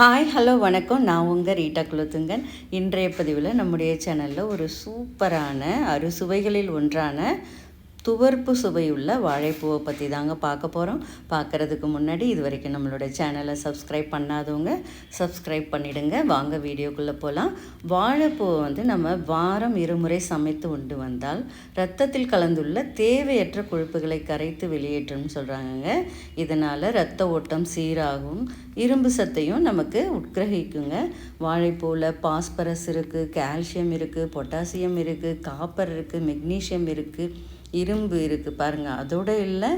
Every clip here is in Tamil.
ஹாய் ஹலோ வணக்கம். நான் உங்கள் ரீட்டா குலத்துங்கன். இன்றைய பதிவில் நம்முடைய சேனலில் ஒரு சூப்பரான அறுசுவைகளில் ஒன்றான துவர்ப்பு சுவையுள்ள வாழைப்பூவை பற்றி தாங்க பார்க்க போகிறோம் பார்க்குறதுக்கு முன்னாடி இது வரைக்கும் நம்மளோட சேனலை சப்ஸ்கிரைப் பண்ணாதவங்க சப்ஸ்கிரைப் பண்ணிவிடுங்க வாங்க வீடியோக்குள்ளே போகலாம் வாழைப்பூவை வந்து நம்ம வாரம் இருமுறை சமைத்து உண்டு வந்தால் ரத்தத்தில் கலந்துள்ள தேவையற்ற கொழுப்புகளை கரைத்து வெளியேற்றும்னு சொல்கிறாங்கங்க இதனால் ரத்த ஓட்டம் சீராகும். இரும்பு சத்தையும் நமக்கு உட்கிரகிக்குங்க. வாழைப்பூவில் பாஸ்பரஸ் இருக்குது கால்சியம் இருக்குது பொட்டாசியம் இருக்குது காப்பர் இருக்குது மெக்னீஷியம் இருக்குது இரும்பு இருக்குது பாருங்கள் அதோடு இல்லை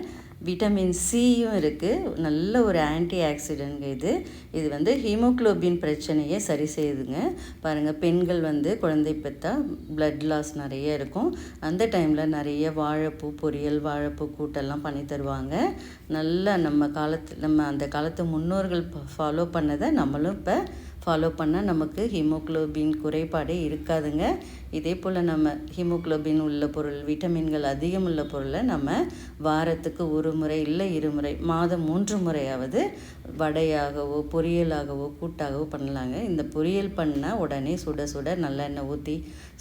விட்டமின் சியும் இருக்குது நல்ல ஒரு ஆன்டி ஆக்சிடென்ட் இது. இது வந்து ஹீமோக்ளோபின் பிரச்சனையை சரி செய்யுதுங்க. பாருங்கள் பெண்கள் வந்து குழந்தை பெற்றா பிளட் லாஸ் நிறைய இருக்கும். அந்த டைமில் நிறைய வாழைப்பூ பொரியல் வாழைப்பூ கூட்டெல்லாம் பண்ணி தருவாங்க. நல்லா நம்ம காலத்து நம்ம அந்த காலத்து முன்னோர்கள் ஃபாலோ பண்ணதை நம்மளும் இப்போ ஃபாலோ பண்ணால் நமக்கு ஹீமோக்ளோபின் குறைபாடே இருக்காதுங்க. இதே போல் நம்ம ஹீமோக்ளோபின் உள்ள பொருள் விட்டமின்கள் அதிகம் உள்ள பொருளை நம்ம வாரத்துக்கு ஒரு முறை இல்லை இருமுறை மாதம் மூன்று முறையாவது வடையாகவோ பொரியலாகவோ கூட்டாகவோ பண்ணலாங்க. இந்த பொரியல் பண்ணால் உடனே சுட சுட நல்லெண்ணெய் ஊற்றி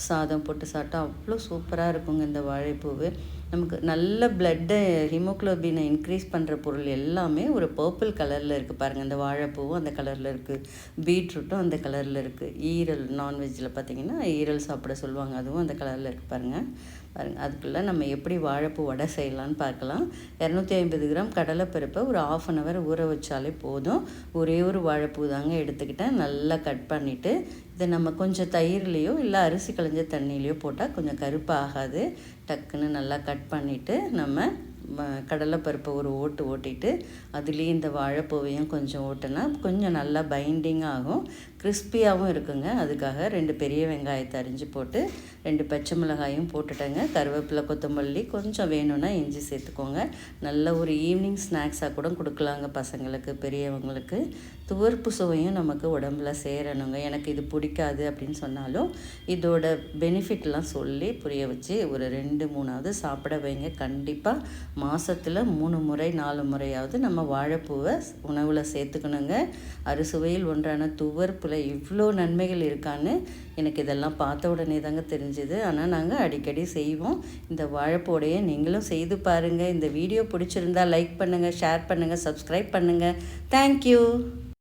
சாதம் போட்டு சாப்பிட்டா அவ்வளோ சூப்பராக இருக்குங்க இந்த வாழைப்பூவு. நமக்கு நல்ல பிளட்டை ஹீமோக்ளோபினை இன்க்ரீஸ் பண்ணுற பொருள் எல்லாமே ஒரு பர்பிள் கலரில் இருக்குது பாருங்கள் இந்த வாழைப்பூவும் அந்த கலரில் இருக்குது பீட்ரூட்டும் அந்த கலரில் இருக்குது ஈரல் நான்வெஜ்ஜில் பார்த்திங்கன்னா ஈரல் சாப்பிட சொல்லுவாங்க. அதுவும் அந்த கலரில் இருக்குது பாருங்கள் பாருங்கள் அதுக்குள்ளே நம்ம எப்படி வாழைப்பூ வடை செய்யலான்னு பார்க்கலாம். இரநூத்தி ஐம்பது கிராம் கடலைப்பருப்பை ஒரு ஆஃப் அன் ஹவர் ஊற வச்சாலே போதும். ஒரே ஒரு வாழைப்பூ தாங்க எடுத்துக்கிட்டேன். நல்லா கட் பண்ணிவிட்டு இதை நம்ம கொஞ்சம் தயிர்லேயோ இல்லை அரிசி களைஞ்ச தண்ணியிலையோ போட்டால் கொஞ்சம் கருப்பாகாது. டக்குன்னு நல்லா கட் பண்ணிவிட்டு நம்ம கடலைப்பருப்பை ஒரு ஓட்டு ஓட்டிட்டு அதுலேயும் இந்த வாழைப்பூவையும் கொஞ்சம் ஓட்டினா கொஞ்சம் நல்லா பைண்டிங் ஆகும். கிறிஸ்பியாகவும் இருக்குங்க. அதுக்காக ரெண்டு பெரிய வெங்காயத்தை அரிஞ்சு போட்டு ரெண்டு பச்சை மிளகாயும் போட்டுட்டேங்க. கருவேப்பிலை கொத்தமல்லி கொஞ்சம் வேணும்னா இஞ்சி சேர்த்துக்கோங்க. நல்ல ஒரு ஈவினிங் ஸ்நாக்ஸாக கூட கொடுக்கலாங்க பசங்களுக்கு பெரியவங்களுக்கு. துவர்ப்பு சுவையும் நமக்கு உடம்புல சேரணுங்க. எனக்கு இது பிடிக்காது அப்படின்னு சொன்னாலும் இதோட பெனிஃபிட்லாம் சொல்லி புரிய வச்சு ஒரு ரெண்டு மூணாவது சாப்பிட வைங்க. கண்டிப்பாக மாதத்தில் மூணு முறை நாலு முறையாவது நம்ம வாழைப்பூவை உணவில் சேர்த்துக்கணுங்க. அறுசுவையில் ஒன்றான துவர்ப்பில் இவ்வளோ நன்மைகள் இருக்கான்னு எனக்கு இதெல்லாம் பார்த்த உடனே தாங்க தெரிஞ்சுது. ஆனால் நாங்கள் அடிக்கடி செய்வோம். இந்த வாழைப்பூடைய நீங்களும் செய்து பாருங்கள் இந்த வீடியோ பிடிச்சிருந்தா லைக் பண்ணுங்கள் ஷேர் பண்ணுங்கள் சப்ஸ்கிரைப் பண்ணுங்கள் தேங்க்யூ.